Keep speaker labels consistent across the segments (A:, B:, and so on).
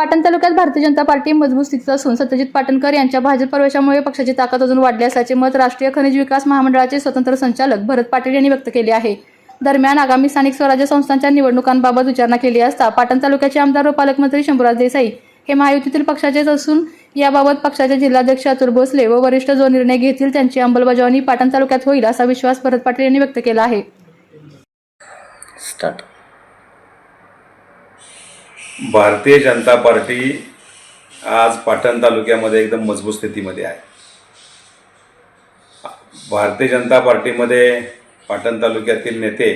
A: पाटण तालुक्यात भारतीय जनता पार्टी मजबूत स्थितीत असून सत्यजित पाटणकर यांच्या भाजप प्रवेशामुळे पक्षाची ताकद अजून वाढली असल्याचे मत राष्ट्रीय खनिज विकास महामंडळाचे स्वतंत्र संचालक भरत पाटील यांनी व्यक्त केले आहे. दरम्यान आगामी स्थानिक स्वराज्य संस्थांच्या निवडणुकांबाबत विचारणा केली असता पाटण तालुक्याचे आमदार व पालकमंत्री शंभूराज देसाई हे महायुतीतील पक्षाचेच असून याबाबत पक्षाचे जिल्हाध्यक्ष अतुल भोसले व वरिष्ठ जो निर्णय घेतील त्यांची अंमलबजावणी पाटण तालुक्यात होईल असा विश्वास भरत पाटील यांनी व्यक्त केला आहे.
B: स्टार्ट.
C: भारतीय जनता पार्टी आज पाटण तालुक्यामध्ये एकदम मजबूत स्थितीमध्ये आहे. भारतीय जनता पार्टीमध्ये पाटण तालुक्यातील नेते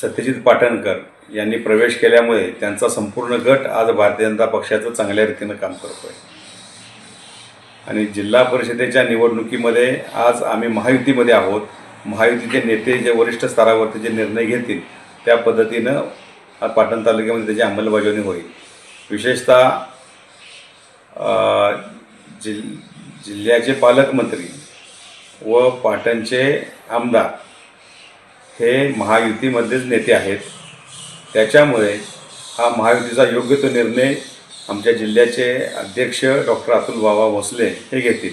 C: सत्यजित पाटणकर यांनी प्रवेश केल्यामुळे त्यांचा संपूर्ण गट आज भारतीय जनता पक्षाचं चांगल्या रीतीनं काम करतो आहे आणि जिल्हा परिषदेच्या निवडणुकीमध्ये आज आम्ही महायुतीमध्ये आहोत. महायुतीचे नेते जे वरिष्ठ स्तरावरती जे निर्णय घेतील त्या पद्धतीनं पाटण तालुक्यामध्ये त्याची अंमलबजावणी होईल. विशेषतः जि जिल जिल्ह्याचे पालकमंत्री व पाटणचे आमदार हे महायुतीमधलेच नेते आहेत. त्याच्यामुळे हा महायुतीचा योग्य तो निर्णय आमच्या जिल्ह्याचे अध्यक्ष डॉक्टर अतुल बाबा भोसले हे घेतील.